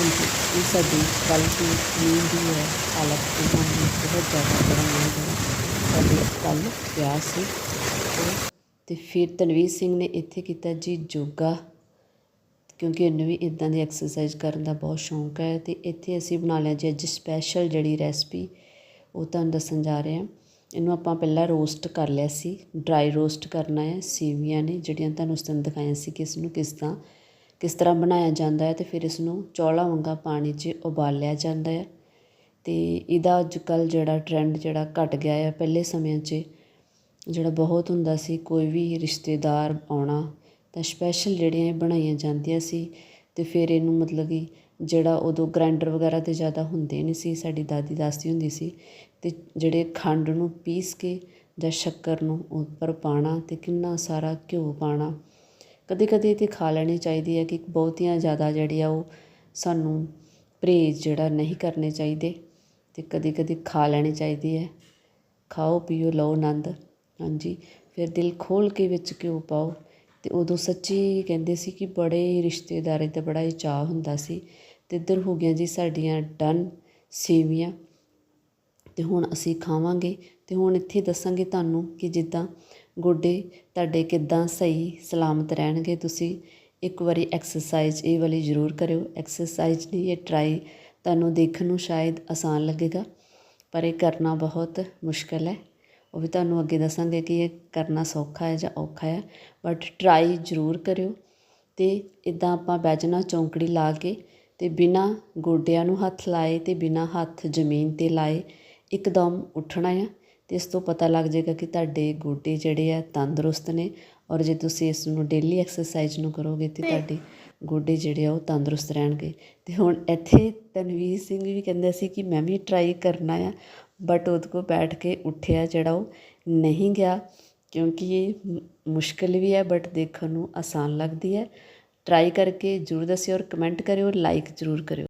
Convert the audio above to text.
ਹਾਂਜੀ ਇਹ ਸਾਡੀ ਕੱਲ੍ਹ ਦੀ ਨੀਂਦ ਦੀ ਹੈ ਹਾਲਤ ਤੇ ਸਾਨੂੰ ਬਹੁਤ ਜ਼ਿਆਦਾ ਜਿਹੜਾ ਨੀਂਦ ਹੈ ਸਾਡੇ ਕੱਲ੍ਹ ਪਿਆ ਸੀ ਅਤੇ ਫਿਰ ਤਨਵੀਰ ਸਿੰਘ ਨੇ ਇੱਥੇ ਕੀਤਾ ਜੀ ਯੋਗਾ ਕਿਉਂਕਿ ਇਹਨੂੰ ਵੀ ਇਦਾਂ ਦੀ ਐਕਸਰਸਾਈਜ਼ ਕਰਨ ਦਾ ਬਹੁਤ ਸ਼ੌਂਕ ਹੈ ਤੇ ਇੱਥੇ ਅਸੀਂ ਬਣਾ ਲਿਆ ਜੀ ਅੱਜ ਸਪੈਸ਼ਲ ਜਿਹੜੀ ਰੈਸਪੀ ਉਹ ਤੁਹਾਨੂੰ ਦੱਸਣ ਜਾ ਰਹੇ ਹਾਂ। ਇਹਨੂੰ ਆਪਾਂ ਪਹਿਲਾਂ ਰੋਸਟ ਕਰ ਲਿਆ ਸੀ। ਡਰਾਈ ਰੋਸਟ ਕਰਨਾ ਹੈ। ਸੇਵੀਆਂ ਨੇ ਜਿਹੜੀਆਂ ਤੁਹਾਨੂੰ ਉਸ ਦਿਨ ਦਿਖਾਈਆਂ ਸੀ ਕਿ ਇਸ ਨੂੰ ਕਿਸ ਤਰ੍ਹਾਂ ਕਿਸ ਤਰ੍ਹਾਂ ਬਣਾਇਆ ਜਾਂਦਾ ਹੈ ਅਤੇ ਫਿਰ ਇਸ ਨੂੰ ਚੌਲਾ ਵਾਂਗਾ ਪਾਣੀ 'ਚ ਉਬਾਲਿਆ ਜਾਂਦਾ ਹੈ ਅਤੇ ਇਹਦਾ ਅੱਜ ਕੱਲ੍ਹ ਜਿਹੜਾ ਟਰੈਂਡ ਜਿਹੜਾ ਘੱਟ ਗਿਆ ਆ ਪਹਿਲੇ ਸਮਿਆਂ 'ਚ, ਜਿਹੜਾ ਬਹੁਤ ਹੁੰਦਾ ਸੀ, ਕੋਈ ਵੀ ਰਿਸ਼ਤੇਦਾਰ ਆਉਣਾ ਤਾਂ ਸਪੈਸ਼ਲ ਜਿਹੜੀਆਂ ਇਹ ਬਣਾਈਆਂ ਜਾਂਦੀਆਂ ਸੀ ਅਤੇ ਫਿਰ ਇਹਨੂੰ ਮਤਲਬ ਕਿ ਜਿਹੜਾ ਉਦੋਂ ਗ੍ਰਾਈਂਡਰ ਵਗੈਰਾ ਤੇ ਜ਼ਿਆਦਾ ਹੁੰਦੇ ਨਹੀਂ ਸੀ, ਸਾਡੀ ਦਾਦੀ ਦੱਸਦੀ ਹੁੰਦੀ ਸੀ ਅਤੇ ਜਿਹੜੇ ਖੰਡ ਨੂੰ ਪੀਸ ਕੇ ਜਾਂ ਸ਼ੱਕਰ ਨੂੰ ਉੱਪਰ ਪਾਉਣਾ ਅਤੇ ਕਿੰਨਾ ਸਾਰਾ ਘਿਓ ਪਾਉਣਾ ਕਦੇ ਕਦੇ ਤੇ ਖਾ ਲੈਣੀ ਚਾਹੀਦੀ ਹੈ ਕਿ ਬਹੁਤੀਆਂ ਜ਼ਿਆਦਾ ਜਿਹੜੀ ਆ ਉਹ ਸਾਨੂੰ ਪਰਹੇਜ਼ ਜਿਹੜਾ ਨਹੀਂ ਕਰਨੇ ਚਾਹੀਦੇ ਅਤੇ ਕਦੇ ਕਦੇ ਖਾ ਲੈਣੀ ਚਾਹੀਦੀ ਹੈ। ਖਾਓ, ਪੀਓ, ਲਓ ਆਨੰਦ। ਹਾਂਜੀ, ਫਿਰ ਦਿਲ ਖੋਲ੍ਹ ਕੇ ਵਿੱਚ ਘਿਓ ਪਾਓ ਅਤੇ ਉਦੋਂ ਸੱਚੀ ਕਹਿੰਦੇ ਸੀ ਕਿ ਬੜੇ ਰਿਸ਼ਤੇਦਾਰੀ ਦਾ ਬੜਾ ਹੀ ਚਾਅ ਹੁੰਦਾ ਸੀ। ਅਤੇ ਇੱਧਰ ਹੋ ਗਿਆ ਜੀ ਸਾਡੀਆਂ ਡਨ ਸੇਵੀਆਂ ਅਤੇ ਹੁਣ ਅਸੀਂ ਖਾਵਾਂਗੇ ਅਤੇ ਹੁਣ ਇੱਥੇ ਦੱਸਾਂਗੇ ਤੁਹਾਨੂੰ ਕਿ ਜਿੱਦਾਂ ਗੋਡੇ, ਤੁਹਾਡੇ ਕਿੱਦਾਂ ਸਹੀ, ਸਲਾਮਤ ਰਹਿਣਗੇ ਤੁਸੀਂ? ਇੱਕ ਵਾਰੀ ਐਕਸਰਸਾਈਜ਼ ਇਹ ਵਾਲੀ ਜ਼ਰੂਰ ਕਰਿਓ। ਐਕਸਰਸਾਈਜ਼ ਨਹੀਂ ਇਹ ਟਰਾਈ ਤੁਹਾਨੂੰ ਦੇਖਣ ਨੂੰ ਸ਼ਾਇਦ ਆਸਾਨ ਲੱਗੇਗਾ, ਪਰ ਇਹ ਕਰਨਾ ਬਹੁਤ ਮੁਸ਼ਕਲ ਹੈ। ਉਹ ਵੀ ਤੁਹਾਨੂੰ ਅੱਗੇ ਦੱਸਾਂਗੇ ਕਿ ਇਹ ਕਰਨਾ ਸੌਖਾ ਹੈ ਜਾਂ ਔਖਾ ਹੈ ਬਟ ਟਰਾਈ ਜ਼ਰੂਰ ਕਰਿਓ। ਤੇ ਇਦਾਂ ਆਪਾਂ ਬੈਜਣਾ ਚੌਂਕੜੀ ਲਾ ਕੇ ਤੇ ਬਿਨਾ ਗੋਡਿਆਂ ਨੂੰ ਹੱਥ ਲਾਏ ਤੇ ਬਿਨਾ ਹੱਥ ਜ਼ਮੀਨ ਤੇ ਲਾਏ, ਇੱਕਦਮ ਉੱਠਣਾ ਆ। ਤੇ ਇਸ ਤੋਂ ਪਤਾ ਲੱਗ ਜਾਏਗਾ ਕਿ ਤੁਹਾਡੇ ਗੋਡੇ ਜਿਹੜੇ ਆ ਤੰਦਰੁਸਤ ਨੇ ਔਰ ਜੇ ਤੁਸੀਂ ਇਸ ਨੂੰ ਡੇਲੀ ਐਕਸਰਸਾਈਜ਼ ਨੂੰ ਕਰੋਗੇ ਤੇ ਤੁਹਾਡੇ ਗੋਡੇ ਜਿਹੜੇ ਆ ਉਹ ਤੰਦਰੁਸਤ ਰਹਿਣਗੇ। ਤੇ ਹੁਣ ਇੱਥੇ ਤਨਵੀਰ ਸਿੰਘ ਵੀ ਕਹਿੰਦਾ ਸੀ ਕਿ ਮੈਂ ਵੀ ਟਰਾਈ ਕਰਨਾ ਆ ਬਟ ਉਹਦੇ ਕੋਲ ਬੈਠ ਕੇ ਉੱਠਿਆ ਜਿਹੜਾ ਉਹ ਨਹੀਂ ਗਿਆ ਕਿਉਂਕਿ ਇਹ ਮੁਸ਼ਕਿਲ ਵੀ ਹੈ ਬਟ ਦੇਖਣ ਨੂੰ ਆਸਾਨ ਲੱਗਦੀ ਹੈ। ਟਰਾਈ ਕਰਕੇ ਜ਼ਰੂਰ ਦੱਸਿਓ ਔਰ ਕਮੈਂਟ ਕਰਿਓ ਲਾਈਕ ਜ਼ਰੂਰ ਕਰਿਓ।